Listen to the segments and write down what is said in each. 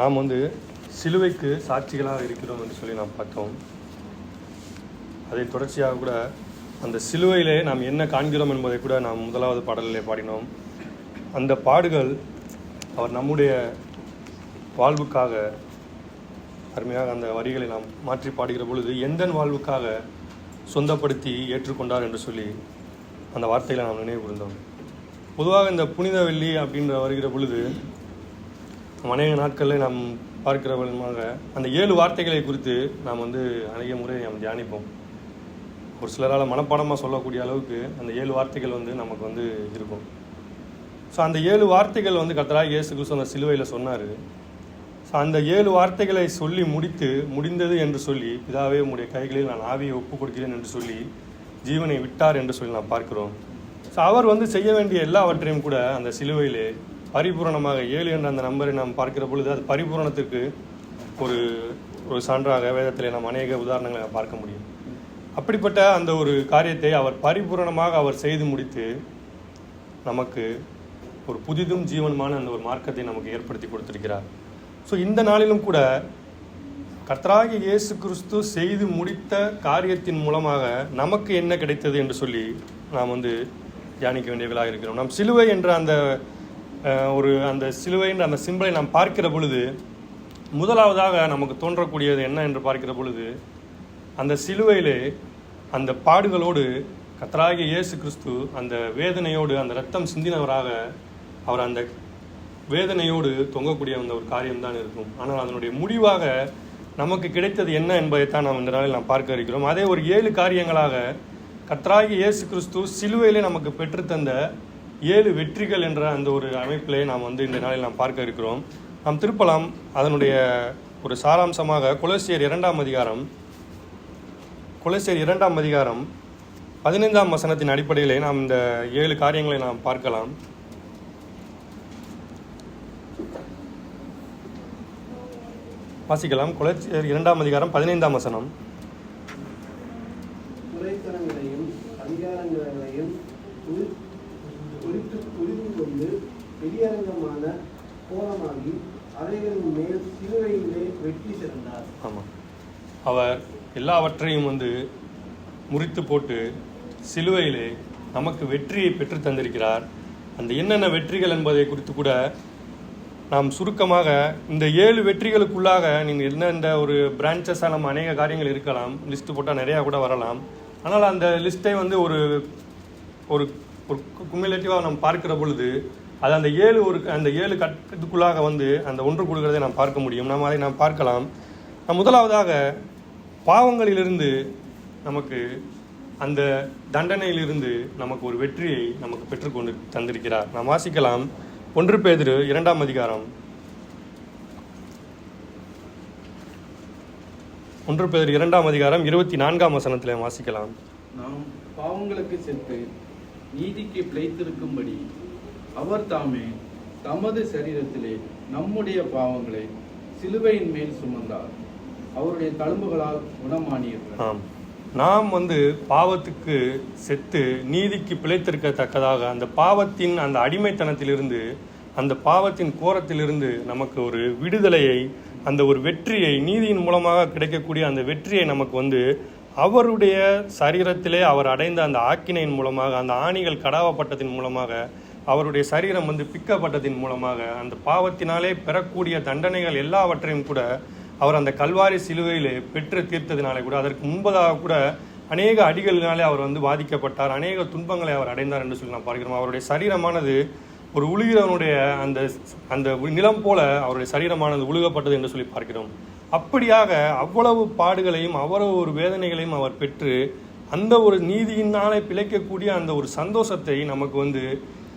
நாம் வந்து சிலுவைக்கு சாட்சிகளாக இருக்கிறோம் என்று சொல்லி நாம் பார்த்தோம். அதை தொடர்ச்சியாக கூட அந்த சிலுவையிலே நாம் என்ன காண்கிறோம் என்பதை கூட நாம் முதலாவது பாடலிலே பாடினோம். அந்த பாடுகள் அவர் நம்முடைய வாழ்வுக்காக அருமையாக அந்த வரிகளை நாம் மாற்றி பாடுகிற பொழுது எந்த வாழ்வுக்காக சொந்தப்படுத்தி ஏற்றுக்கொண்டார் என்று சொல்லி அந்த வார்த்தைகளை நாம் நினைவு கூர்ந்தோம். பொதுவாக இந்த புனித வெள்ளி அப்படின்ற வருகிற பொழுது அநேக நாட்களில் நாம் பார்க்கிற விதமாக அந்த ஏழு வார்த்தைகளை குறித்து நாம் வந்து அநேக முறை நாம் தியானிப்போம். ஒரு சிலரால் மனப்பாடமாக சொல்லக்கூடிய அளவுக்கு அந்த ஏழு வார்த்தைகள் வந்து நமக்கு வந்து இருக்கும். ஸோ அந்த ஏழு வார்த்தைகள் வந்து கத்தராக இயேசு கிறிஸ்து அந்த சிலுவையில் சொன்னார். ஸோ அந்த ஏழு வார்த்தைகளை சொல்லி முடித்து முடிந்தது என்று சொல்லி பிதாவே உங்களுடைய கைகளில் நான் ஆவியை ஒப்புக் கொடுக்கிறேன் என்று சொல்லி ஜீவனை விட்டார் என்று சொல்லி நான் பார்க்கிறோம். ஸோ அவர் வந்து செய்ய வேண்டிய எல்லாவற்றையும் கூட அந்த சிலுவையிலே பரிபூரணமாக ஏழு என்ற அந்த நம்பரை நாம் பார்க்கிற பொழுது அது பரிபூரணத்திற்கு ஒரு ஒரு சான்றாக வேதத்தில் நாம் அநேக உதாரணங்களை பார்க்க முடியும். அப்படிப்பட்ட அந்த ஒரு காரியத்தை அவர் பரிபூரணமாக அவர் செய்து முடித்து நமக்கு ஒரு புதிதும் ஜீவனமான அந்த ஒரு மார்க்கத்தை நமக்கு ஏற்படுத்தி கொடுத்திருக்கிறார். ஸோ இந்த நாளிலும் கூட கர்த்தராகி இயேசு கிறிஸ்து செய்து முடித்த காரியத்தின் மூலமாக நமக்கு என்ன கிடைத்தது என்று சொல்லி நாம் வந்து தியானிக்க வேண்டியவர்களாக இருக்கிறோம். நம் சிலுவை என்ற அந்த ஒரு அந்த சிலுவைன்ற அந்த சிம்பலை நாம் பார்க்கிற பொழுது முதலாவதாக நமக்கு தோன்றக்கூடியது என்ன என்று பார்க்கிற பொழுது அந்த சிலுவையிலே அந்த பாடுகளோடு கத்தராகிய இயேசு கிறிஸ்து அந்த வேதனையோடு அந்த ரத்தம் சிந்தினவராக அவர் அந்த வேதனையோடு தொங்கக்கூடிய அந்த ஒரு காரியம்தான் இருக்கும். ஆனால் அதனுடைய முடிவாக நமக்கு கிடைத்தது என்ன என்பதைத்தான் நாம் இந்த நாளில் நாம் பார்க்க இருக்கிறோம். அதே ஒரு ஏழு காரியங்களாக கர்த்தராகிய இயேசு கிறிஸ்து சிலுவையிலே நமக்கு பெற்றுத்தந்த ஏழு வெற்றிகள் என்ற அந்த ஒரு அமைப்பிலே நாம் வந்து இந்த நாளில் நாம் பார்க்க இருக்கிறோம். நாம் திருப்பலாம் அதனுடைய ஒரு சாராம்சமாக குலசியர் இரண்டாம் அதிகாரம் குலசியர் இரண்டாம் அதிகாரம் பதினைந்தாம் வசனத்தின் அடிப்படையிலே நாம் இந்த ஏழு காரியங்களை நாம் பார்க்கலாம். வாசிக்கலாம். குலச்சியர் இரண்டாம் அதிகாரம் பதினைந்தாம் வசனம் துறைத்தனங்களையும் அதிகாரங்களையும் குறி- குறித்து புரிந்து கொண்டு பகிரங்கமான கோலமாகி அவைகளின் மேல் சிலுவையிலே வெற்றி சிறந்தார் ஆமாம் அவர் எல்லாவற்றையும் வந்து முறித்து போட்டு சிலுவையிலே நமக்கு வெற்றியை பெற்று தந்திருக்கிறார். அந்த என்னென்ன வெற்றிகள் என்பதை குறித்து கூட நாம் சுருக்கமாக இந்த ஏழு வெற்றிகளுக்குள்ளாக நீங்கள் என்னென்ன ஒரு பிரான்ச்சஸாக நம்ம அநேக காரியங்கள் இருக்கலாம் லிஸ்ட்டு போட்டால் நிறையா கூட வரலாம். ஆனால் அந்த லிஸ்ட்டை வந்து ஒரு ஒரு ஒரு குமிலேட்டிவாக நாம் பார்க்கிற பொழுது அது அந்த ஏழு ஒரு அந்த ஏழு கட்டத்துக்குள்ளாக வந்து அந்த ஒன்று கொடுக்கிறதை நாம் பார்க்க முடியும். நாம் அதை நாம் பார்க்கலாம். நாம் முதலாவதாக பாவங்களிலிருந்து நமக்கு அந்த தண்டனையிலிருந்து நமக்கு ஒரு வெற்றியை நமக்கு பெற்றுக்கொண்டு தந்திருக்கிறார். நாம் வாசிக்கலாம். ஒன்று பேதிரு இரண்டாம் அதிகாரம். ஒன்று பேதிரு இரண்டாம் அதிகாரம் இருபத்தி நான்காம் வசனத்தில் வாசிக்கலாம். நாம் பாவங்களுக்கு செத்து நீதிக்கு பிழைத்திருக்கும்படி அவர் தாமே தமது சரீரத்திலே நம்முடைய பாவங்களை சிலுவையின் மேல் சுமந்தார். அவருடைய தழும்புகளால் குணமானீர்கள். ஆம். நாம் வந்து பாவத்துக்கு செத்து நீதிக்கு பிழைத்திருக்கத்தக்கதாக அந்த பாவத்தின் அந்த அடிமைத்தனத்திலிருந்து அந்த பாவத்தின் கோரத்திலிருந்து நமக்கு ஒரு விடுதலையை அந்த ஒரு வெற்றியை நீதியின் மூலமாக கிடைக்கக்கூடிய அந்த வெற்றியை நமக்கு வந்து அவருடைய சரீரத்திலே அவர் அடைந்த அந்த ஆக்கினையின் மூலமாக அந்த ஆணிகள் கடாவப்பட்டத்தின் மூலமாக அவருடைய சரீரம் வந்து பிக்கப்பட்டதின் மூலமாக அந்த பாவத்தினாலே பெறக்கூடிய தண்டனைகள் எல்லாவற்றையும் கூட அவர் அந்த கல்வாரி சிலுவையிலே பெற்று தீர்த்ததினாலே கூட அதற்கு முன்பதாக கூட அநேக அடிகளினாலே அவர் வந்து பாதிக்கப்பட்டார் அநேக துன்பங்களை அவர் அடைந்தார் என்று சொல்லி நாம் பார்க்கிறோம். அவருடைய சரீரமானது ஒரு உழுகிறவனுடைய அந்த அந்த நிலம் போல அவருடைய சரீரமானது உழுகப்பட்டது என்று சொல்லி பார்க்கிறோம். அப்படியாக அவ்வளவு பாடுகளையும் அவ்வளவு ஒரு வேதனைகளையும் அவர் பெற்று அந்த ஒரு நீதியினாலே பிழைக்கக்கூடிய அந்த ஒரு சந்தோஷத்தை நமக்கு வந்து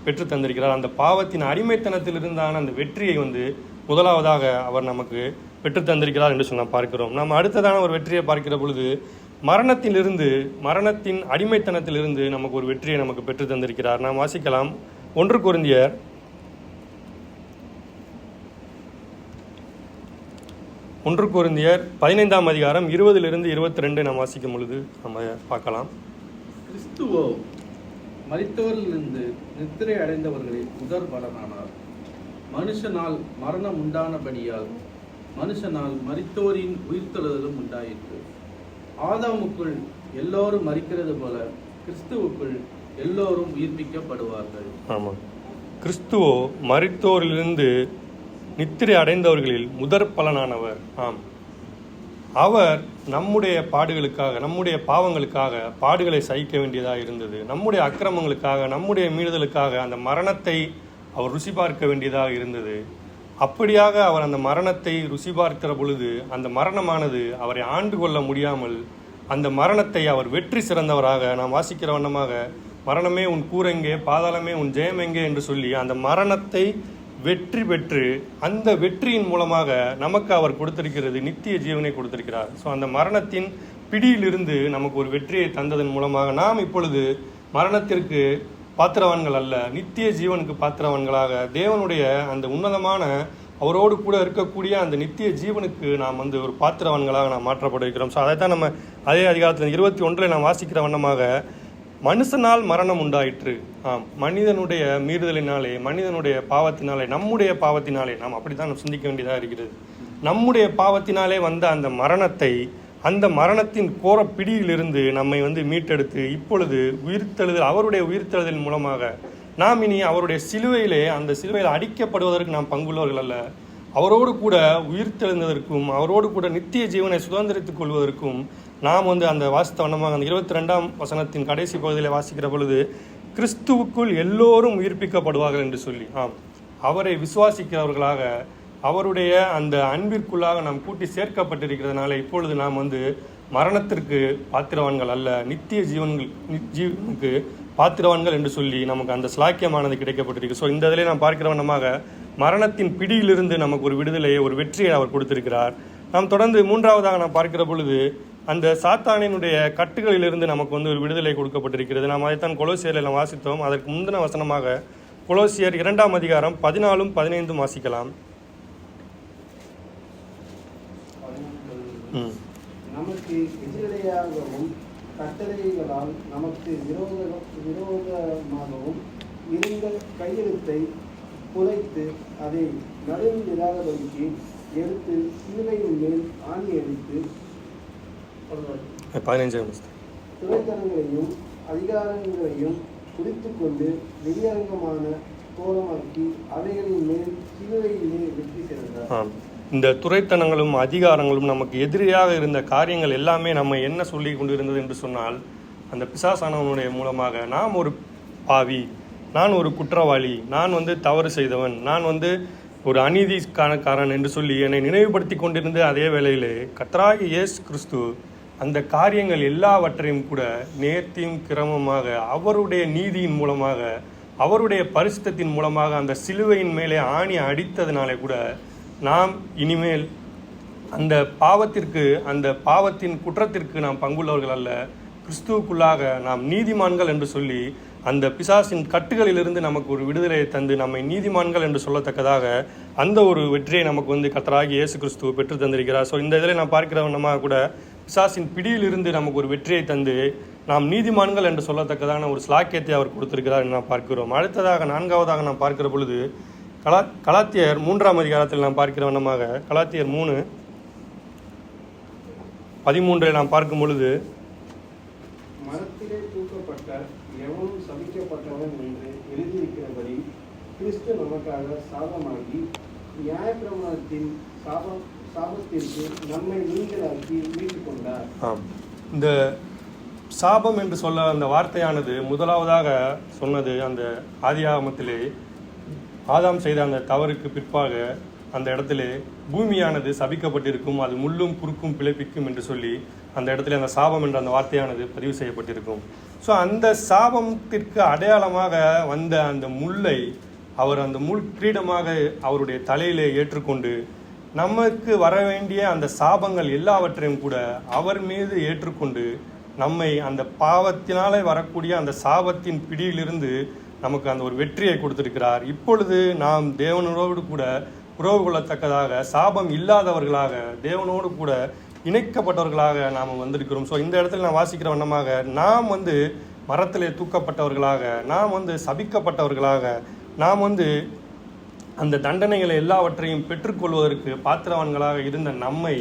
பெற்று தந்திருக்கிறார். அந்த பாவத்தின் அடிமைத்தனத்தில் இருந்தான அந்த வெற்றியை வந்து முதலாவதாக அவர் நமக்கு பெற்று தந்திருக்கிறார் என்று சொன்ன பார்க்கிறோம். நாம் அடுத்ததான ஒரு வெற்றியை பார்க்கிற பொழுது மரணத்திலிருந்து மரணத்தின் அடிமைத்தனத்திலிருந்து நமக்கு ஒரு வெற்றியை நமக்கு பெற்று தந்திருக்கிறார். நாம் வாசிக்கலாம். ஒன்று குருந்தியர் ஒன்று குருந்தியர் பதினைந்தாம் அதிகாரம் இருபதிலிருந்து இருபத்தி ரெண்டு நாம் வாசிக்கும் பொழுது நம்ம பார்க்கலாம். கிறிஸ்துவோ மரித்தவரிலிருந்து நித்திரை அடைந்தவர்களில் முதற் பலனானார் மனுஷனால் மரணம் உண்டானபடியால் மனுஷனால் மரித்தோரின் உயிர்த்தெழுதலும் உண்டாயிற்று. ஆதாமுக்குள் எல்லோரும் மறிக்கிறது போல கிறிஸ்துவுக்குள் எல்லோரும் உயிர்ப்பிக்கப்படுவார்கள். ஆமாம் கிறிஸ்துவோ மரித்தோரிலிருந்து நித்திரை அடைந்தவர்களில் முதற் பலனானவர். ஆம். அவர் நம்முடைய பாடுகளுக்காக நம்முடைய பாவங்களுக்காக பாடுகளை சகிக்க வேண்டியதாக இருந்தது. நம்முடைய அக்கிரமங்களுக்காக நம்முடைய மீறுதலுக்காக அந்த மரணத்தை அவர் ருசி பார்க்க வேண்டியதாக இருந்தது. அப்படியாக அவர் அந்த மரணத்தை ருசி பார்க்கிற பொழுது அந்த மரணமானது அவரை ஆண்டு கொள்ள முடியாமல் அந்த மரணத்தை அவர் வெற்றி சிறந்தவராக நாம் வாசிக்கிற வண்ணமாக மரணமே உன் கூரெங்கே பாதாளமே உன் ஜெயம் எங்கே என்று சொல்லி அந்த மரணத்தை வெற்றி பெற்று அந்த வெற்றியின் மூலமாக நமக்கு அவர் கொடுத்திருக்கிறது நித்திய ஜீவனை கொடுத்திருக்கிறார். ஸோ அந்த மரணத்தின் பிடியிலிருந்து நமக்கு ஒரு வெற்றியை தந்ததன் மூலமாக நாம் இப்பொழுது மரணத்திற்கு பாத்திரவான்கள் அல்ல நித்திய ஜீவனுக்கு பாத்திரவான்களாக தேவனுடைய அந்த உன்னதமான அவரோடு கூட இருக்கக்கூடிய அந்த நித்திய ஜீவனுக்கு நாம் வந்து ஒரு பாத்திரவான்களாக நாம் மாற்றப்பட்டிருக்கிறோம் ஸோ அதை தான் நம்ம அதே அதிகாரத்தில் இருபத்தி ஒன்றில் நாம் வாசிக்கிற வண்ணமாக மனுஷனால் மரணம் உண்டாயிற்று. ஆம் மனிதனுடைய மீறுதலினாலே மனிதனுடைய பாவத்தினாலே நம்முடைய பாவத்தினாலே நாம் அப்படித்தான் சிந்திக்க வேண்டியதாக இருக்கிறது. நம்முடைய பாவத்தினாலே வந்த அந்த மரணத்தை அந்த மரணத்தின் கோர பிடியிலிருந்து நம்மை வந்து மீட்டெடுத்து இப்பொழுது உயிர்த்தெழுதல் அவருடைய உயிர்த்தெழுதல் மூலமாக நாம் இனி அவருடைய சிலுவையிலே அந்த சிலுவையில் அடிக்கப்படுவதற்கு நாம் பங்குள்ளவர்கள் அல்ல. அவரோடு கூட உயிர்த்தெழுந்ததற்கும் அவரோடு கூட நித்திய ஜீவனை சுதந்திரித்துக் கொள்வதற்கும் நாம் வந்து அந்த வாசித்த வண்ணமாக அந்த இருபத்தி ரெண்டாம் வசனத்தின் கடைசி பகுதியில் வாசிக்கிற பொழுது கிறிஸ்துவுக்குள் எல்லோரும் உயிர்ப்பிக்கப்படுவார்கள் என்று சொல்லி ஆம் அவரை விசுவாசிக்கிறவர்களாக அவருடைய அந்த அன்பிற்குள்ளாக நாம் கூட்டி சேர்க்கப்பட்டிருக்கிறதுனால இப்பொழுது நாம் வந்து மரணத்திற்கு பாத்திரவான்கள் அல்ல நித்திய ஜீவன்கள் ஜீவனுக்கு பாத்திரவான்கள் என்று சொல்லி நமக்கு அந்த ஸ்லாக்கியமானது கிடைக்கப்பட்டிருக்கு. ஸோ இந்த இதிலே நாம் பார்க்கிற வண்ணமாக மரணத்தின் பிடியிலிருந்து நமக்கு ஒரு விடுதலையை ஒரு வெற்றியை அவர் கொடுத்திருக்கிறார். நாம் தொடர்ந்து மூன்றாவதாக நாம் பார்க்கிற பொழுது அந்த சாத்தானினுடைய கட்டுகளிலிருந்து நமக்கு வந்து ஒரு விடுதலை கொடுக்கப்பட்டிருக்கிறது. நாம் அதைத்தான் கொலோசியரில் வாசித்தோம். அதற்கு முந்தின வசனமாக கொலோசியர் இரண்டாம் அதிகாரம் பதினாலும் பதினைந்தும் வாசிக்கலாம். நமக்கு எதிரடையாகவும் கட்டளைகளால் நமக்கு விரோத விரோதமாகவும் இருந்த கையெழுத்தை குறைத்து அதை எடுத்து சிலுவையின் மேல் ஆணி அடித்து பதினைஞ்சாம். துணைத்தனங்களையும் அதிகாரங்களையும் குறித்துக் கொண்டு வெளியரங்கமான கோலமாக்கி அவைகளின் மேல் சிலுவையிலே வெற்றி சிறந்தார் ஆம். இந்த துறைத்தனங்களும் அதிகாரங்களும் நமக்கு எதிரியாக இருந்த காரியங்கள் எல்லாமே நம்ம என்ன சொல்லி கொண்டிருந்தது என்று சொன்னால் அந்த பிசாசானவனுடைய மூலமாக நாம் ஒரு பாவி நான் ஒரு குற்றவாளி நான் வந்து தவறு செய்தவன் நான் வந்து ஒரு அநீதிக்காரன் என்று சொல்லி என்னை நினைவுபடுத்தி கொண்டிருந்த அதே வேளையிலே கத்தராகி இயேசு கிறிஸ்து அந்த காரியங்கள் எல்லாவற்றையும் கூட நேர்த்தியும் கிரமமாக அவருடைய நீதியின் மூலமாக அவருடைய பரிசுத்தத்தின் மூலமாக அந்த சிலுவையின் மேலே ஆணி அடித்ததினாலே கூட நாம் இனிமேல் அந்த பாவத்திற்கு அந்த பாவத்தின் குற்றத்திற்கு நாம் பங்குள்ளவர்கள் அல்ல. கிறிஸ்துவுக்குள்ளாக நாம் நீதிமான்கள் என்று சொல்லி அந்த பிசாசின் கட்டுகளிலிருந்து நமக்கு ஒரு விடுதலையை தந்து நம்மை நீதிமான்கள் என்று சொல்லத்தக்கதாக அந்த ஒரு வெற்றியை நமக்கு வந்து கத்தராகி இயேசு கிறிஸ்துவ பெற்று தந்திருக்கிறார் ஸோ இந்த இதில் நான் பார்க்கிறவனமாக கூட பிசாசின் பிடியிலிருந்து நமக்கு ஒரு வெற்றியை தந்து நாம் நீதிமான்கள் என்று சொல்லத்தக்கதான ஒரு ஸ்லாக்கியத்தை அவர் கொடுத்திருக்கிறார் என்று நாம் பார்க்கிறோம். அடுத்ததாக நான்காவதாக நாம் பார்க்கிற பொழுது கலா கலாத்தியர் மூன்றாம் அதிகாரத்தில் நாம் பார்க்கிற வண்ணமாக கலாத்தியர் மூணு பதிமூன்றை நாம் பார்க்கும் பொழுது மரத்திலே தூக்கப்பட்ட எவனும் சபிக்கப்பட்டவன் என்று எழுதியிருக்கிறபடி கிறிஸ்து நமக்காக சாபமாகி நியாயப்பிரமாணத்தின் சாபம் ஆம். இந்த சாபம் என்று சொல்ல அந்த வார்த்தையானது முதலாவதாக சொன்னது அந்த ஆதியாகமத்திலே. ஆதாம் செய்த அந்த தவறுக்கு பிற்பாக அந்த இடத்திலே பூமியானது சபிக்கப்பட்டிருக்கும் அது முள்ளும் குறுக்கும் பிழைப்பிக்கும் என்று சொல்லி அந்த இடத்துல அந்த சாபம் என்ற அந்த வார்த்தையானது பதிவு செய்யப்பட்டிருக்கும். ஸோ அந்த சாபத்திற்கு அடையாளமாக வந்த அந்த முல்லை அவர் அந்த முள் கிரீடமாக அவருடைய தலையிலே ஏற்றுக்கொண்டு நமக்கு வர வேண்டிய அந்த சாபங்கள் எல்லாவற்றையும் கூட அவர் மீது ஏற்றுக்கொண்டு நம்மை அந்த பாவத்தினாலே வரக்கூடிய அந்த சாபத்தின் பிடியிலிருந்து நமக்கு அந்த ஒரு வெற்றியை கொடுத்திருக்கிறார். இப்பொழுது நாம் தேவனோடு கூட உறவு கொள்ளத்தக்கதாக சாபம் இல்லாதவர்களாக தேவனோடு கூட இணைக்கப்பட்டவர்களாக நாம் வந்திருக்கிறோம். ஸோ இந்த இடத்துல நான் வாசிக்கிற வண்ணமாக நாம் வந்து மரத்திலே தூக்கப்பட்டவர்களாக நாம் வந்து சபிக்கப்பட்டவர்களாக நாம் வந்து அந்த தண்டனைகளை எல்லாவற்றையும் பெற்றுக்கொள்வதற்கு பாத்திரவான்களாக இருந்த நம்மை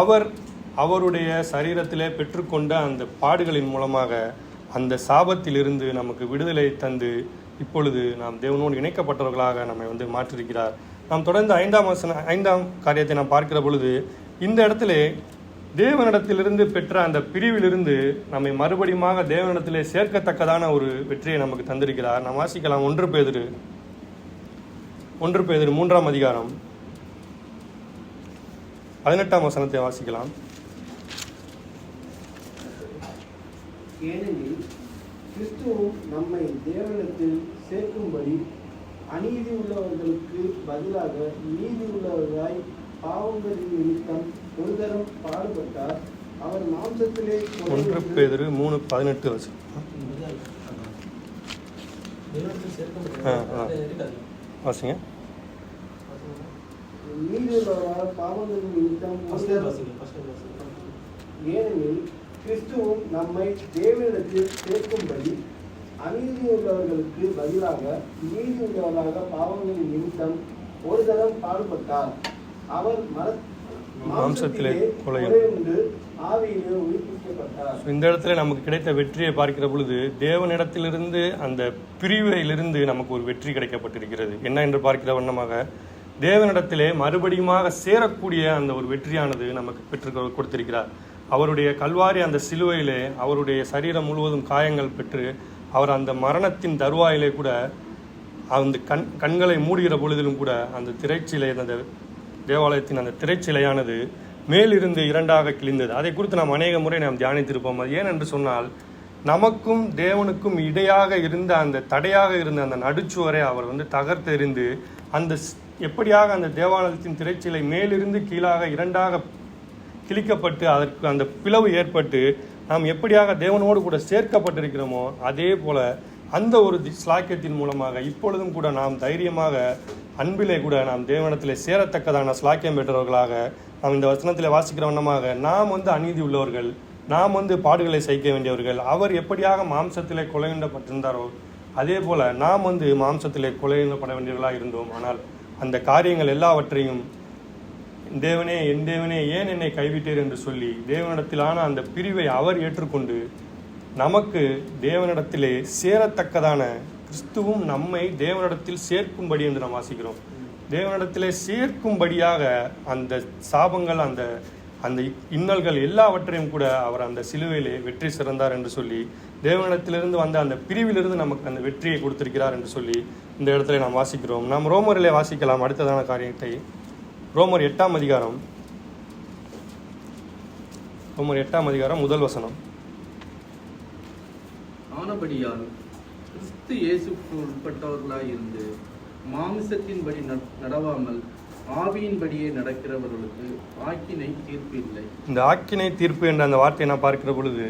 அவர் அவருடைய சரீரத்திலே பெற்றுக்கொண்ட அந்த பாடுகளின் மூலமாக அந்த சாபத்திலிருந்து நமக்கு விடுதலை தந்து இப்பொழுது நாம் தேவனோடு இணைக்கப்பட்டவர்களாக நம்மை வந்து மாற்றிருக்கிறார். நாம் தொடர்ந்து ஐந்தாம் வசன ஐந்தாம் காரியத்தை நாம் பார்க்கிற பொழுது இந்த இடத்திலே தேவனிடத்திலிருந்து பெற்ற அந்த பிரிவிலிருந்து நம்மை மறுபடியுமாக தேவனிடத்திலே சேர்க்கத்தக்கதான ஒரு வெற்றியை நமக்கு தந்திருக்கிறார். நாம் வாசிக்கலாம் ஒன்று பேதிரு. ஒன்று பேதிரு மூன்றாம் அதிகாரம் பதினெட்டாம் வசனத்தை வாசிக்கலாம் ஏனெனில் கிறிஸ்துவும் நம்மை தேவனிடத்தில் சேர்க்கும்படி அநீதி உள்ளவர்களுக்கு பதிலாக நீதி உள்ளவர்களாய் பாவங்களின் நிமித்தம் ஒரு தரம் பாடுபட்டார் அவர் மாம்சத்திலே ஒன்று. பேதிரு மூணு பதினெட்டு ஆ. வாசிங்க. ஏனெனில் கிறிஸ்துவும் நம்மை தேவனிடத்தில் சேர்க்கும்படி அநீதி உள்ளவர்களுக்கு பதிலாக நீதி உள்ளவராக பாவங்களின் நிமித்தம் ஒரு தரம் பாடுபட்டார். அவர் மர மாம்சத்திலே கொலை உண்டு ஆவியிலே உயிர்ப்பிக்கப்பட்டார் So, இந்த இடத்துல நமக்கு கிடைத்த வெற்றியை பார்க்கிற பொழுது தேவனிடத்திலிருந்து அந்த பிரிவிலிருந்து நமக்கு ஒரு வெற்றி கிடைக்கப்பட்டிருக்கிறது. என்ன என்று பார்க்கிற வண்ணமாக தேவனிடத்திலே மறுபடியுமாக சேரக்கூடிய அந்த ஒரு வெற்றியானது நமக்கு பெற்று கொடுத்திருக்கிறார். அவருடைய கல்வாரி அந்த சிலுவையிலே அவருடைய சரீரம் முழுவதும் காயங்கள் பெற்று அவர் அந்த மரணத்தின் தருவாயிலே கூட அந்த கண் கண்களை மூடுகிற பொழுதிலும் கூட அந்த திரைச்சிலை அந்த தேவாலயத்தின் அந்த திரைச்சிலையானது மேலிருந்து இரண்டாக கிழிந்தது. அதை குறித்து நாம் அநேக முறை நாம் தியானித்திருப்போம். அது ஏன் என்று சொன்னால் நமக்கும் தேவனுக்கும் இடையாக இருந்த அந்த தடையாக இருந்த அந்த நடுச்சுவரை அவர் வந்து தகர்த்தெறிந்து அந்த எப்படியாக அந்த தேவாலயத்தின் திரைச்சிலை மேலிருந்து கீழாக இரண்டாக கிழிக்கப்பட்டு அதற்கு அந்த பிளவு ஏற்பட்டு நாம் எப்படியாக தேவனோடு கூட சேர்க்கப்பட்டிருக்கிறோமோ அதே போல அந்த ஒரு தி- ஸ்லாக்கியத்தின் மூலமாக இப்பொழுதும் கூட நாம் தைரியமாக அன்பிலே கூட நாம் தேவனத்திலே சேரத்தக்கதான ஸ்லாக்கியம் பெற்றவர்களாக நாம் இந்த வசனத்தில் வாசிக்கிற வண்ணமாக நாம் வந்து அநீதி உள்ளவர்கள் நாம் வந்து பாடுகளை சகிக்க வேண்டியவர்கள் அவர் எப்படியாக மாம்சத்திலே கொலையிடப்பட்டிருந்தாரோ அதே போல நாம் வந்து மாம்சத்திலே கொலையிடப்பட வேண்டியவர்களாக இருந்தோம். ஆனால் அந்த காரியங்கள் எல்லாவற்றையும் தேவனே என் தேவனே ஏன் என்னை கைவிட்டீர் என்று சொல்லி தேவனிடத்திலான அந்த பிரிவை அவர் ஏற்றுக்கொண்டு நமக்கு தேவனிடத்திலே சேரத்தக்கதான கிறிஸ்துவும் நம்மை தேவனிடத்தில் சேர்க்கும்படி என்று நாம் வாசிக்கிறோம். தேவனிடத்திலே சேர்க்கும்படியாக அந்த சாபங்கள் அந்த அந்த இன்னல்கள் எல்லாவற்றையும் கூட அவர் அந்த சிலுவையிலே வெற்றி சிறந்தார் என்று சொல்லி தேவனிடத்திலிருந்து வந்த அந்த பிரிவிலிருந்து நமக்கு அந்த வெற்றியை கொடுத்திருக்கிறார் என்று சொல்லி இந்த இடத்துல நாம் வாசிக்கிறோம். நாம் ரோமரிலே வாசிக்கலாம். அடுத்ததான காரியத்தை ரோமர் எட்டாம் அதிகாரம் ரோமர் எட்டாம் அதிகாரம் முதல் வசனம். ஆனபடியால் கிறிஸ்து இயேசுக்கு உட்பட்டவர்களாய் இருந்து மாமிசத்தின்படி நட- நடவாமல் ஆவியின்படியே நடக்கிறவர்களுக்கு ஆக்கினை தீர்ப்பு இல்லை. இந்த ஆக்கினை தீர்ப்பு என்ற அந்த வார்த்தையை நான் பார்க்கிற பொழுது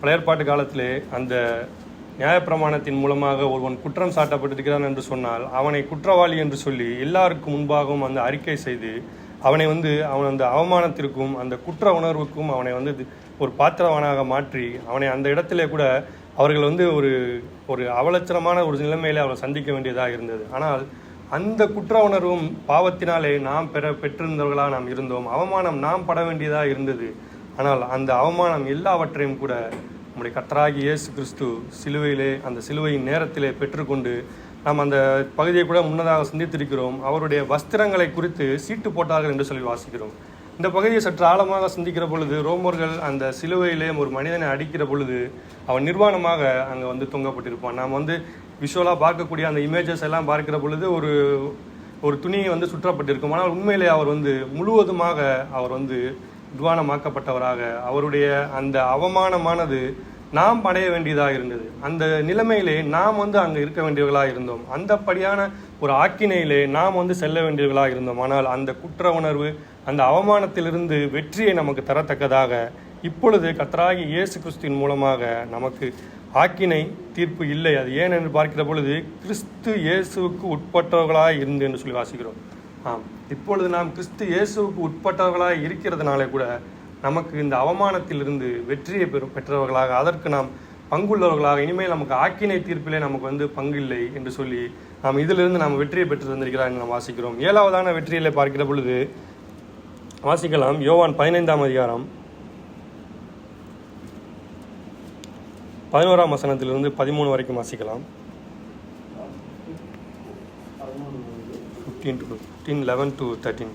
பழையற்பாட்டு காலத்திலே அந்த நியாயப்பிரமாணத்தின் மூலமாக ஒருவன் குற்றம் சாட்டப்பட்டிருக்கிறான் என்று சொன்னால் அவனை குற்றவாளி என்று சொல்லி எல்லாருக்கும் முன்பாகவும் அந்த அறிக்கை செய்து அவனை வந்து அவன் அந்த அவமானத்திற்கும் அந்த குற்ற உணர்வுக்கும் அவனை வந்து ஒரு பாத்திரவானாக மாற்றி அவனை அந்த இடத்திலே கூட அவர்கள் வந்து ஒரு ஒரு அவலட்சணமான ஒரு நிலைமையிலே அவரை சந்திக்க வேண்டியதாக இருந்தது. ஆனால் அந்த குற்ற உணர்வும் பாவத்தினாலே நாம் பெற பெற்றிருந்தவர்களாக நாம் இருந்தோம். அவமானம் நாம் பட வேண்டியதாக இருந்தது. ஆனால் அந்த அவமானம் எல்லாவற்றையும் கூட நம்முடைய கத்தராகி இயேசு கிறிஸ்து சிலுவையிலே அந்த சிலுவையின் நேரத்திலே பெற்றுக்கொண்டு நாம் அந்த பகுதியை கூட முன்னதாக சிந்தித்திருக்கிறோம். அவருடைய வஸ்திரங்களை குறித்து சீட்டு போட்டார்கள் என்று சொல்லி வாசிக்கிறோம். இந்த பகுதியை சற்று ஆழமாக சிந்திக்கிற பொழுது ரோமர்கள் அந்த சிலுவையிலே ஒரு மனிதனை அடிக்கிற பொழுது அவன் நிர்வாணமாக அங்கே வந்து தொங்கப்பட்டிருப்பான். நாம் வந்து விஷுவலாக பார்க்கக்கூடிய அந்த இமேஜஸ் எல்லாம் பார்க்கிற பொழுது ஒரு ஒரு துணியை வந்து சுற்றப்பட்டிருக்கும். ஆனால் உண்மையிலே அவர் வந்து முழுவதுமாக அவர் வந்து நிர்வாணமாக்கப்பட்டவராக அவருடைய அந்த அவமானமானது நாம் அடைய வேண்டியதாக இருந்தது. அந்த நிலைமையிலே நாம் வந்து அங்கே இருக்க வேண்டியவர்களாக இருந்தோம். அந்தப்படியான ஒரு ஆக்கினையிலே நாம் வந்து செல்ல வேண்டியவர்களாக இருந்தோம். ஆனால் அந்த குற்ற உணர்வு அந்த அவமானத்திலிருந்து வெற்றியை நமக்கு தரத்தக்கதாக இப்பொழுது கத்தராகி இயேசு கிறிஸ்துவின் மூலமாக நமக்கு ஆக்கினை தீர்ப்பு இல்லை. அது ஏன் என்று பார்க்கிற பொழுது கிறிஸ்து இயேசுவுக்கு உட்பட்டவர்களாக இருந்து என்று சொல்லி வாசிக்கிறோம். ஆம். இப்பொழுது நாம் கிறிஸ்து இயேசுவுக்கு உட்பட்டவர்களாக இருக்கிறதுனாலே கூட நமக்கு இந்த அவமானத்திலிருந்து வெற்றியை பெறும் பெற்றவர்களாக அதற்கு நாம் பங்குள்ளவர்களாக இனிமேல் நமக்கு ஆக்கினை தீர்ப்பிலே நமக்கு வந்து பங்கு இல்லை என்று சொல்லி நாம் இதிலிருந்து நாம் வெற்றியை பெற்று தந்திருக்கிறார் என்று நாம் வாசிக்கிறோம். ஏழாவதான வெற்றியிலே பார்க்கிற பொழுது வாசிக்கலாம். யோவான் பதினைந்தாம் அதிகாரம். பதினோராம் வசனத்திலிருந்து பதிமூணு வரைக்கும் வாசிக்கலாம். Fifteen to fifteen eleven to thirteen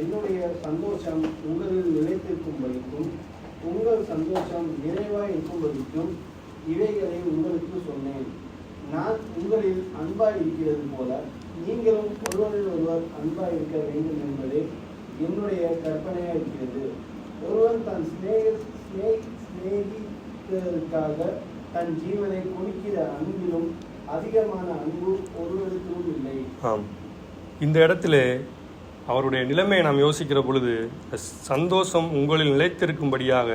என்னுடைய சந்தோஷம் உங்களில் நிலைத்திருக்கும்படிக்கும் உங்கள் சந்தோஷம் நிறைவாய் இருக்கும்படிக்கும் இவைகளை உங்களுக்கு சொன்னேன். நான் உங்களில் அன்பாய் இருக்கிறது போல நீங்களும் ஒருவரில் ஒருவர் அன்பாய் இருக்க வேண்டும் என்பது என்னுடைய கற்பனையாக இருக்கிறது. ஒருவன் தன் சிநேக சிநே- தன் ஜீவனை கொடுக்கிற அன்பிலும் அதிகமான அன்பு ஒருவருக்கும் இல்லை. இந்த இடத்துல அவருடைய நிலைமையை நாம் யோசிக்கிற பொழுது சந்தோஷம் உங்களில் நிலைத்திருக்கும்படியாக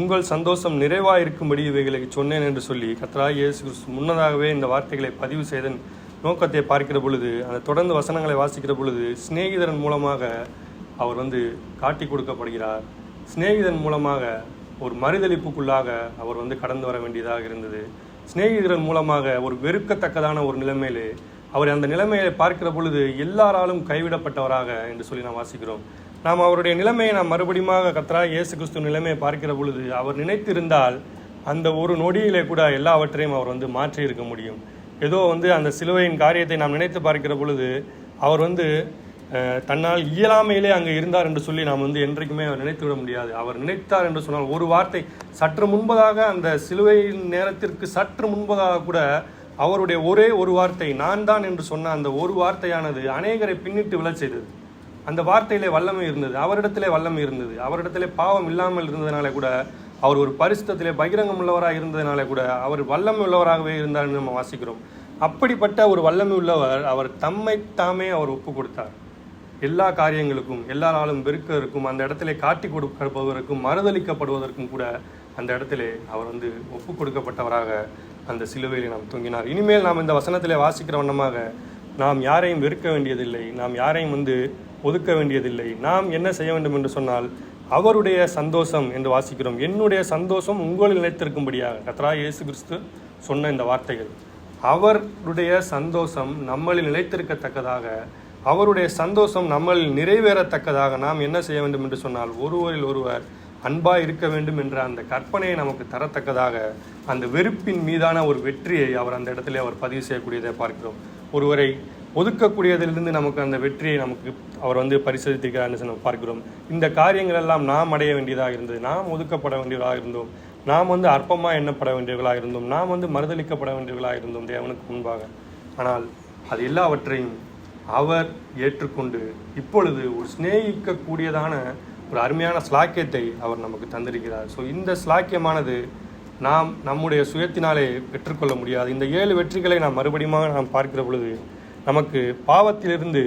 உங்கள் சந்தோஷம் நிறைவாக இருக்கும்படி இவைகளை சொன்னேன் என்று சொல்லி கர்த்தராகிய இயேசு முன்னதாகவே இந்த வார்த்தைகளை பதிவு செய்தன் நோக்கத்தை பார்க்கிற பொழுது அந்த தொடர்ந்து வசனங்களை வாசிக்கிற பொழுது சிநேகிதரன் மூலமாக அவர் வந்து காட்டி கொடுக்கப்படுகிறார். சிநேகிதன் மூலமாக ஒரு மறுதளிப்புக்குள்ளாக அவர் வந்து கடந்து வர வேண்டியதாக இருந்தது. சிநேகிதரன் மூலமாக ஒரு வெறுக்கத்தக்கதான ஒரு நிலைமையிலே அவர் அந்த நிலைமையை பார்க்கிற பொழுது எல்லாராலும் கைவிடப்பட்டவராக என்று சொல்லி நாம் வாசிக்கிறோம். நாம் அவருடைய நிலைமையை நாம் மறுபடியும் கத்ரா இயேசு கிறிஸ்து நிலைமையை பார்க்கிற பொழுது அவர் நினைத்திருந்தால் அந்த ஒரு நொடியிலே கூட எல்லாவற்றையும் அவர் வந்து மாற்றி இருக்க முடியும். ஏதோ வந்து அந்த சிலுவையின் காரியத்தை நாம் நினைத்து பார்க்கிற பொழுது அவர் வந்து தன்னால் இயலாமையிலே அங்கே இருந்தார் என்று சொல்லி நாம் வந்து என்றைக்குமே அவர் நினைத்து விட முடியாது. அவர் நினைத்தார் என்று சொன்னால் ஒரு வார்த்தை சற்று முன்பதாக அந்த சிலுவையின் நேரத்திற்கு சற்று முன்பதாக கூட அவருடைய ஒரே ஒரு வார்த்தை நான் தான் என்று சொன்ன அந்த ஒரு வார்த்தையானது அநேகரை பின்னிட்டு விழச் செய்தது. அந்த வார்த்தையிலே வல்லமை இருந்தது அவரிடத்திலே வல்லமை இருந்தது. அவரிடத்திலே பாவம் இல்லாமல் இருந்ததுனால கூட அவர் ஒரு பரிசுத்திலே பகிரங்கம் உள்ளவராக இருந்ததுனால கூட அவர் வல்லமை உள்ளவராகவே இருந்தார் என்று நம்ம வாசிக்கிறோம். அப்படிப்பட்ட ஒரு வல்லமை உள்ளவர் அவர் தம்மை தாமே அவர் ஒப்பு கொடுத்தார். எல்லா காரியங்களுக்கும் எல்லா நாளும் வெறுக்கருக்கும் அந்த இடத்திலே காட்டி கொடுக்கப்படுவதற்கும் மறுதளிக்கப்படுவதற்கும் கூட அந்த இடத்திலே அவர் வந்து ஒப்பு கொடுக்கப்பட்டவராக அந்த சிலுவையில் நாம் தொங்கினார். இனிமேல் நாம் இந்த வசனத்திலே வாசிக்கிற வண்ணமாக நாம் யாரையும் வெறுக்க வேண்டியதில்லை. நாம் யாரையும் வந்து ஒதுக்க வேண்டியதில்லை. நாம் என்ன செய்ய வேண்டும் என்று சொன்னால் அவருடைய சந்தோஷம் என்று வாசிக்கிறோம். என்னுடைய சந்தோஷம் உங்களில் நிலைத்திருக்கும்படியாக. கத்ரா இயேசு கிறிஸ்து சொன்ன இந்த வார்த்தைகள். அவருடைய சந்தோஷம் நம்மளில் நிலைத்திருக்கத்தக்கதாக அவருடைய சந்தோஷம் நம்மளில் நிறைவேறத்தக்கதாக நாம் என்ன செய்ய வேண்டும் என்று சொன்னால் ஒருவரில் ஒருவர் அன்பாக இருக்க வேண்டும் என்ற அந்த கற்பனையை நமக்கு தரத்தக்கதாக அந்த வெறுப்பின் மீதான ஒரு வெற்றியை அவர் அந்த இடத்துல அவர் பதிவு செய்யக்கூடியதை பார்க்கிறோம். ஒருவரை ஒதுக்கக்கூடியதிலிருந்து நமக்கு அந்த வெற்றியை நமக்கு அவர் வந்து பரிசோதித்திருக்கிறார் நம்ம பார்க்கிறோம். இந்த காரியங்கள் எல்லாம் நாம் அடைய வேண்டியதாக இருந்தது. நாம் ஒதுக்கப்பட வேண்டியவர்களாக இருந்தோம். நாம் வந்து அற்பமாக எண்ணப்பட வேண்டியவர்களாக இருந்தோம். நாம் வந்து மறுதளிக்கப்பட வேண்டியவர்களாக இருந்தோம் தேவனுக்கு முன்பாக. ஆனால் அது எல்லாவற்றையும் அவர் ஏற்றுக்கொண்டு இப்பொழுது ஒரு சிநேகிக்கக்கூடியதான ஒரு அருமையான ஸ்லாக்கியத்தை அவர் நமக்கு தந்திருக்கிறார். ஸோ இந்த ஸ்லாக்கியமானது நாம் நம்முடைய சுயத்தினாலே பெற்றுக்கொள்ள முடியாது. இந்த ஏழு வெற்றிகளை நாம் மறுபடியும் நாம் பார்க்கிற பொழுது நமக்கு பாவத்திலிருந்து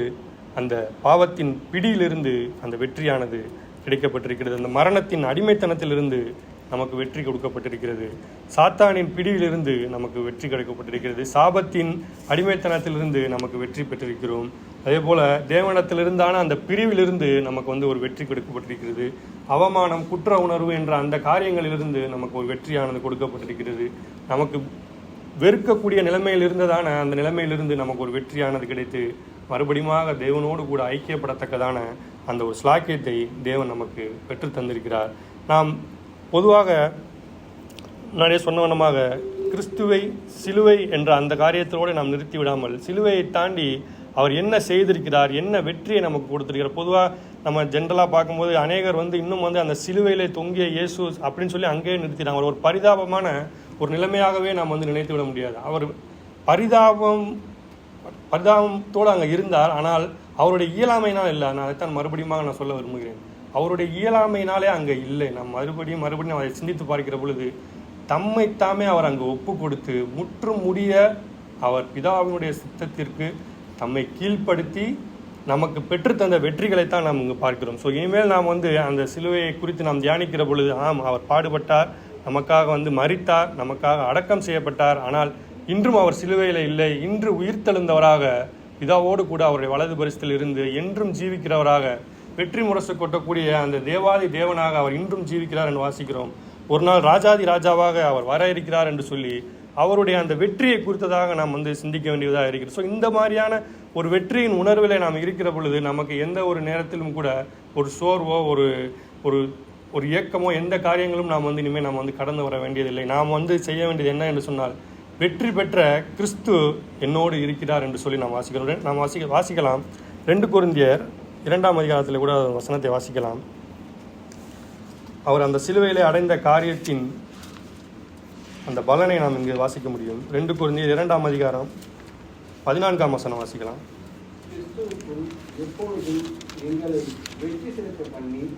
அந்த பாவத்தின் பிடியிலிருந்து அந்த வெற்றியானது கிடைக்கப்பட்டிருக்கிறது. அந்த மரணத்தின் அடிமைத்தனத்திலிருந்து நமக்கு வெற்றி கொடுக்கப்பட்டிருக்கிறது. சாத்தானின் பிடியிலிருந்து நமக்கு வெற்றி கிடைக்கப்பட்டிருக்கிறது. சாபத்தின் அடிமைத்தனத்திலிருந்து நமக்கு வெற்றி பெற்றிருக்கிறோம். அதே போல் தேவனத்திலிருந்தான அந்த பிரிவிலிருந்து நமக்கு வந்து ஒரு வெற்றி கொடுக்கப்பட்டிருக்கிறது. அவமானம் குற்ற உணர்வு என்ற அந்த காரியங்களிலிருந்து நமக்கு ஒரு வெற்றியானது கொடுக்கப்பட்டிருக்கிறது. நமக்கு வெறுக்கக்கூடிய நிலைமையில் இருந்ததான அந்த நிலைமையிலிருந்து நமக்கு ஒரு வெற்றியானது கிடைத்து மறுபடியுமாக தேவனோடு கூட ஐக்கியப்படத்தக்கதான அந்த ஒரு ஸ்லாக்கியத்தை தேவன் நமக்கு பெற்று தந்திருக்கிறார். நாம் பொதுவாக முன்னாடியே சொன்னவனமாக கிறிஸ்துவை சிலுவை என்ற அந்த காரியத்தோடு நாம் நிறுத்தி விடாமல் சிலுவையை தாண்டி அவர் என்ன செய்திருக்கிறார் என்ன வெற்றியை நமக்கு கொடுத்திருக்கிறார். பொதுவாக நம்ம ஜென்ரலாக பார்க்கும்போது அநேகர் வந்து இன்னும் வந்து அந்த சிலுவையிலே தொங்கிய இயேசு அப்படின்னு சொல்லி அங்கேயே நிறுத்தினாங்க அவர் ஒரு பரிதாபமான ஒரு நிலைமையாகவே நாம் வந்து நினைத்து விட முடியாது. அவர் பரிதாபம் பரிதாபத்தோடு அங்கே இருந்தார். ஆனால் அவருடைய இயலாமையினால் இல்லை. நான் அதைத்தான் மறுபடியும் நான் சொல்ல விரும்புகிறேன். அவருடைய இயலாமையினாலே அங்கே இல்லை. நாம் மறுபடியும் மறுபடியும் அதை சிந்தித்து பார்க்கிற பொழுது தம்மைத்தாமே அவர் அங்கே ஒப்பு கொடுத்து முற்றும் முடிய அவர் பிதாவினுடைய சித்தத்திற்கு தம்மை கீழ்ப்படுத்தி நமக்கு பெற்றுத்தந்த வெற்றிகளைத்தான் நாம் இங்கு பார்க்கிறோம். ஸோ இனிமேல் நாம் வந்து அந்த சிலுவையை குறித்து நாம் தியானிக்கிற பொழுது ஆம் அவர் பாடுபட்டார் நமக்காக வந்து மறித்தார் நமக்காக அடக்கம் செய்யப்பட்டார் ஆனால் இன்றும் அவர் சிலுவையில் இல்லை. இன்று உயிர்த்தெழுந்தவராக பிதாவோடு கூட அவருடைய வலது பரிசத்தில் இருந்து என்றும் ஜீவிக்கிறவராக வெற்றி முரசு கொட்டக்கூடிய அந்த தேவாதி தேவனாக அவர் இன்றும் ஜீவிக்கிறார் என்று வாசிக்கிறோம். ஒரு நாள் ராஜாதி ராஜாவாக அவர் வர இருக்கிறார் என்று சொல்லி அவருடைய அந்த வெற்றியை குறித்ததாக நாம் வந்து சிந்திக்க வேண்டியதாக இருக்கிறது. ஸோ இந்த மாதிரியான ஒரு வெற்றியின் உணர்வில் நாம் இருக்கிற பொழுது நமக்கு எந்த ஒரு நேரத்திலும் கூட ஒரு சோர்வோ ஒரு ஒரு ஒரு இயக்கமோ எந்த காரியங்களும் நாம் வந்து இனிமேல் நாம் வந்து கடந்து வர வேண்டியதில்லை. நாம் வந்து செய்ய வேண்டியது என்ன என்று சொன்னால் வெற்றி பெற்ற கிறிஸ்து என்னோடு இருக்கிறார் என்று சொல்லி நாம் வாசிக்கிறோம். நாம் வாசிக்க வாசிக்கலாம். ரெண்டு குருந்தியர் இரண்டாம் அதிகாரத்தில் கூட வசனத்தை வாசிக்கலாம். அவர் அந்த சிலுவையிலே அடைந்த காரியத்தின் அந்த பலனை நாம் இங்கு வாசிக்க முடியும். ரெண்டு குருந்தியர் இரண்டாம் அதிகாரம் பதினான்காம் வசனம் வாசிக்கலாம். கிறிஸ்துவுக்குள் எப்பொழுதும் எங்களை வெற்றி சிறக்க பண்ணி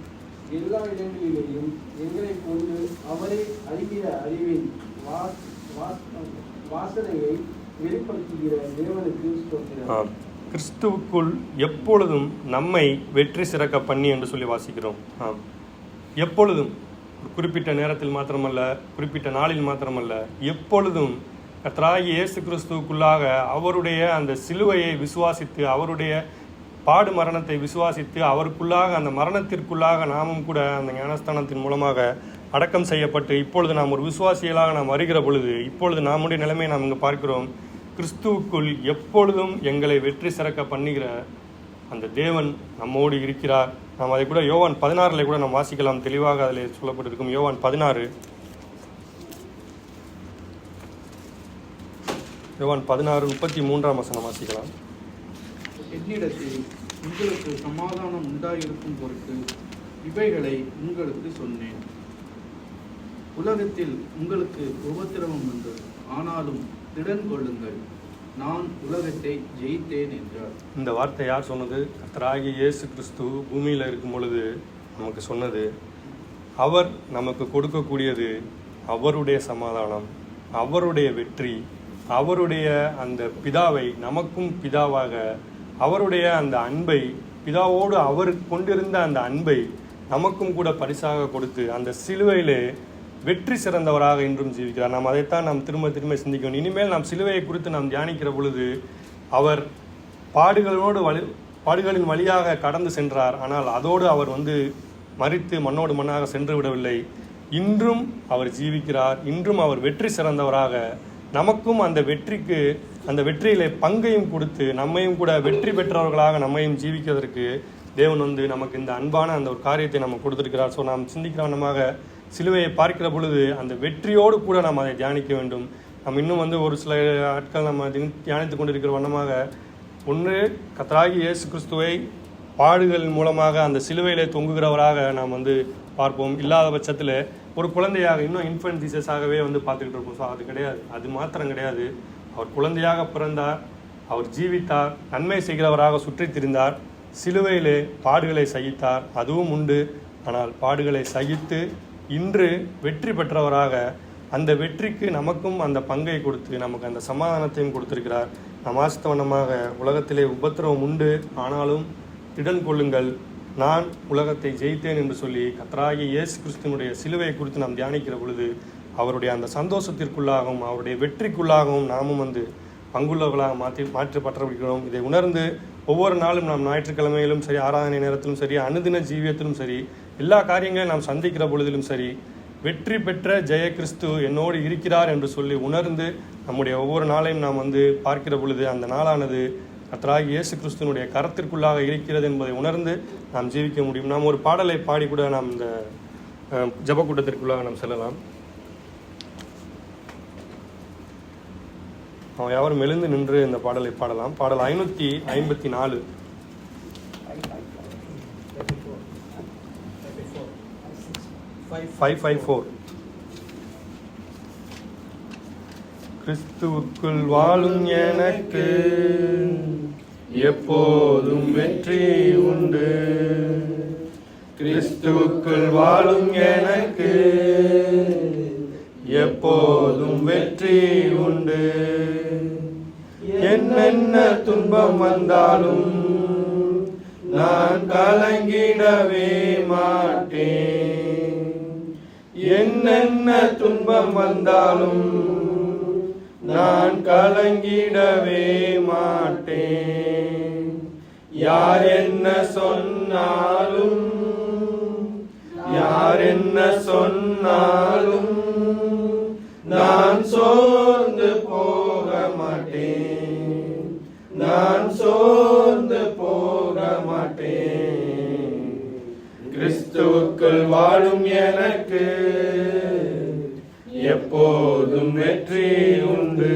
எல்லா இடங்களிலேயும் எங்களை கொண்டு அவரை அறிகிற அறிவின் வாஸ்- வாஸ்- வாசனையை வெளிப்படுத்துகிற தேவனுக்கு ஸ்தோத்திரம். ஆம். கிறிஸ்துவுக்குள் எப்பொழுதும் நம்மை வெற்றி சிறக்க பண்ணி என்று சொல்லி வாசிக்கிறோம். ஆம். எப்பொழுதும் குறிப்பிட்ட நேரத்தில் மாத்திரமல்ல குறிப்பிட்ட நாளில் மாத்திரமல்ல எப்பொழுதும் கர்த்தராகிய இயேசு கிறிஸ்துவுக்குள்ளாக அவருடைய அந்த சிலுவையை விசுவாசித்து அவருடைய பாடு மரணத்தை விசுவாசித்து அவருக்குள்ளாக அந்த மரணத்திற்குள்ளாக நாமும் கூட அந்த ஞானஸ்தானத்தின் மூலமாக அடக்கம் செய்யப்பட்டு இப்பொழுது நாம் ஒரு விசுவாசிகளாக நாம் வருகிற பொழுது இப்பொழுது நம்முடைய நிலைமையை நாம் இங்கே பார்க்கிறோம். கிறிஸ்துவுக்குள் எப்பொழுதும் எங்களை வெற்றி சிறக்க பண்ணுகிற அந்த தேவன் நம்மோடு இருக்கிறார். நாம் அதை கூட யோவான் பதினாறில் கூட நாம் வாசிக்கலாம். தெளிவாக அதில் சொல்லப்பட்டிருக்கும் யோவான் பதினாறு. யோவான் பதினாறு முப்பத்தி மூன்றாம் வசனம் வாசிக்கலாம். என்னிடத்தில் உங்களுக்கு சமாதானம் உண்டாயிருக்கும் பொருட்டு இவைகளை உங்களுக்கு சொன்னேன். உலகத்தில் உங்களுக்கு உபத்திரவம் உண்டு ஆனாலும் திடன் கொள்ளுங்கள். நான் உலகத்தை ஜெயித்தேன் என்றார். இந்த வார்த்தை யார் சொன்னது? கத்தராகி இயேசு கிறிஸ்து பூமியில் இருக்கும் பொழுது நமக்கு சொன்னது அவர் நமக்கு கொடுக்கக்கூடியது அவருடைய சமாதானம் அவருடைய வெற்றி அவருடைய அந்த பிதாவை நமக்கும் பிதாவாக அவருடைய அந்த அன்பை பிதாவோடு அவர் கொண்டிருந்த அந்த அன்பை நமக்கும் கூட பரிசாக கொடுத்து அந்த சிலுவையிலே வெற்றி சிறந்தவராக இன்றும் ஜீவிக்கிறார். நாம் அதைத்தான் நாம் திரும்ப திரும்ப சிந்திக்கணும். இனிமேல் நாம் சிலுவையை குறித்து நாம் தியானிக்கிற பொழுது அவர் பாடுகளோடு வழி பாடுகளின் வழியாக கடந்து சென்றார். ஆனால் அதோடு அவர் வந்து மறித்து மண்ணோடு மண்ணாக சென்று விடவில்லை. இன்றும் அவர் ஜீவிக்கிறார். இன்றும் அவர் வெற்றி சிறந்தவராக நமக்கும் அந்த வெற்றிக்கு அந்த வெற்றியிலே பங்கையும் கொடுத்து நம்மையும் கூட வெற்றி பெற்றவர்களாக நம்மையும் ஜீவிக்கிறதற்கு தேவன் வந்து நமக்கு இந்த அன்பான அந்த ஒரு காரியத்தை நம்ம கொடுத்துருக்கிறார். ஸோ நாம் சிந்திக்கிறவனமாக சிலுவையை பார்க்கிற பொழுது அந்த வெற்றியோடு கூட நாம் அதை தியானிக்க வேண்டும். நம்ம இன்னும் வந்து ஒரு சில ஆட்கள் நம்ம தியானித்து தியானித்துக் கொண்டிருக்கிற வண்ணமாக ஒன்று கத்தராகி இயேசு கிறிஸ்துவை பாடுகளின் மூலமாக அந்த சிலுவையிலே தொங்குகிறவராக நாம் வந்து பார்ப்போம். இல்லாத பட்சத்தில் ஒரு குழந்தையாக இன்னும் இன்ஃபன்ட் ஜீசஸாகவே வந்து பார்த்துக்கிட்டு இருப்போம். ஸோ அது கிடையாது. அது மாத்திரம் கிடையாது. அவர் குழந்தையாக பிறந்தார். அவர் ஜீவித்தார். நன்மை செய்கிறவராக சுற்றித் திரிந்தார். சிலுவையிலே பாடுகளை சகித்தார். அதுவும் உண்டு. ஆனால் பாடுகளை சகித்து இன்று வெற்றி பெற்றவராக அந்த வெற்றிக்கு நமக்கும் அந்த பங்கை கொடுத்து நமக்கு அந்த சமாதானத்தையும் கொடுத்திருக்கிறார். நமாஸ்தவனமாக உலகத்திலே உபத்திரவம் உண்டு. ஆனாலும் திடன் கொள்ளுங்கள். நான் உலகத்தை ஜெயித்தேன் என்று சொல்லி கத்ராகி இயேசு கிறிஸ்துவனுடைய சிலுவையை குறித்து நாம் தியானிக்கிற பொழுது அவருடைய அந்த சந்தோஷத்திற்குள்ளாகவும் அவருடைய வெற்றிக்குள்ளாகவும் நாமும் வந்து பங்குள்ளவர்களாக மாற்றி மாற்றப்பட்டிருக்கிறோம் இதை உணர்ந்து ஒவ்வொரு நாளும் நாம் ஞாயிற்றுக்கிழமையிலும் சரி ஆராதனை நேரத்திலும் சரி அனுதின ஜீவியத்திலும் சரி எல்லா காரியங்களையும் நாம் சந்திக்கிற பொழுதிலும் சரி வெற்றி பெற்ற ஜெய கிறிஸ்து என்னோடு இருக்கிறார் என்று சொல்லி உணர்ந்து நம்முடைய ஒவ்வொரு நாளையும் நாம் வந்து பார்க்கிற பொழுது அந்த நாளானது கத்தராக இயேசு கிறிஸ்துவனுடைய கரத்திற்குள்ளாக இருக்கிறது என்பதை உணர்ந்து நாம் ஜீவிக்க முடியும். நாம் ஒரு பாடலை பாடி கூட நாம் இந்த ஜபக்கூட்டத்திற்குள்ளாக நாம் செல்லலாம். அவன் யாவரும் எழுந்து நின்று இந்த பாடலை பாடலாம். பாடல் ஐநூற்றி ஐம்பத்தி நாலு. ஃபைவ் ஃபைவ் ஃபோர் கிறிஸ்துவுக்குள் வாழும் எனக்கு எப்போதும் வெற்றி உண்டு. கிறிஸ்துவுக்குள் வாழும் எனக்கு எப்போதும் வெற்றி உண்டு. என்னென்ன துன்பம் வந்தாலும் நான் கலங்கிடவே மாட்டேன். என்னென்ன துன்பம் வந்தாலும் நான் கலங்கிடவே மாட்டேன். யார் என்ன சொன்னாலும் யார் என்ன சொன்னாலும் நான் சோர்ந்து போக மாட்டேன். நான் சோர் வாழும் எனக்கு. எப்போதும் வெற்றி உண்டு.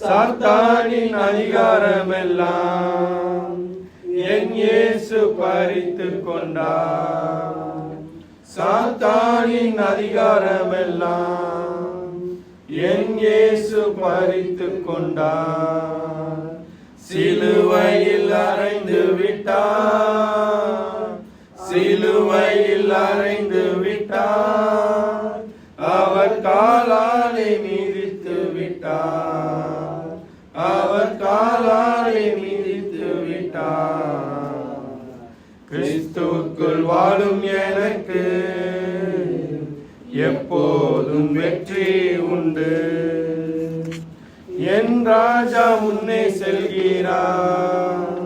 சாத்தானின் அதிகாரமெல்லாம் என் இயேசு பறித்து கொண்டார். சாத்தானின் அதிகாரமெல்லாம் என் இயேசு பறித்து கொண்டார். சிலுவையில் அறைந்து விட்டார். சிலுவையில் அறைந்து விட்டார். அவர் காலாலை மீதித்து விட்டார். அவர் காலாலை மீதித்து விட்டார். கிறிஸ்துவுக்குள் வாழும் எனக்கு எப்போதும் வெற்றி உண்டு. என் ராஜா முன்னே செல்கிறார்.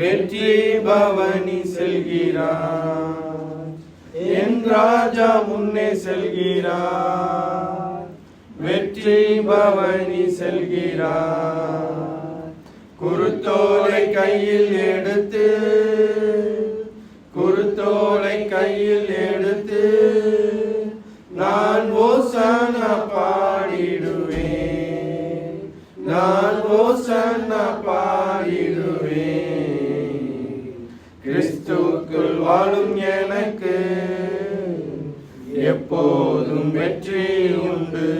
வெற்றி பவனி செல்கிறார். என் ராஜா முன்னே செல்கிறார். வெற்றி பவனி செல்கிறார். குருத்தோலை கையில் எடுத்து குருத்தோலை கையில் எடுத்து நான் ஓசன பாடிடுவேன். நான் ஓசன பாடிடுவேன். கிறிஸ்துக்குள் வாழும் எனக்கு எப்போதும் வெற்றி உண்டு.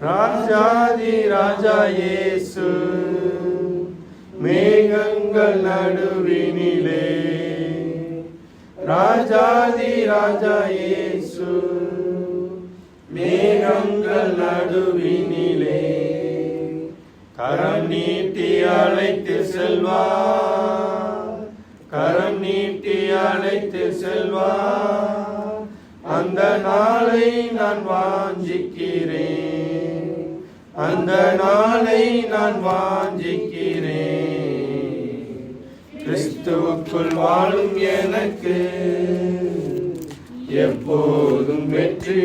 ராஜாதி ராஜா இயேசு மேகங்கள் நடுவினிலே. ராஜாதி ராஜா இயேசு மேகங்கள் நடுவினிலே. கரம் நீட்டி அழைத்து செல்வா கரம் நீட்டி அழைத்து செல்வார். அந்த நாளை நான் வாஞ்சிக்கிறேன். அந்த நாளை நான் வாஞ்சிக்கிறேன். கிறிஸ்துவுக்குள் வாழும் எனக்கு எப்போதும் வெற்றி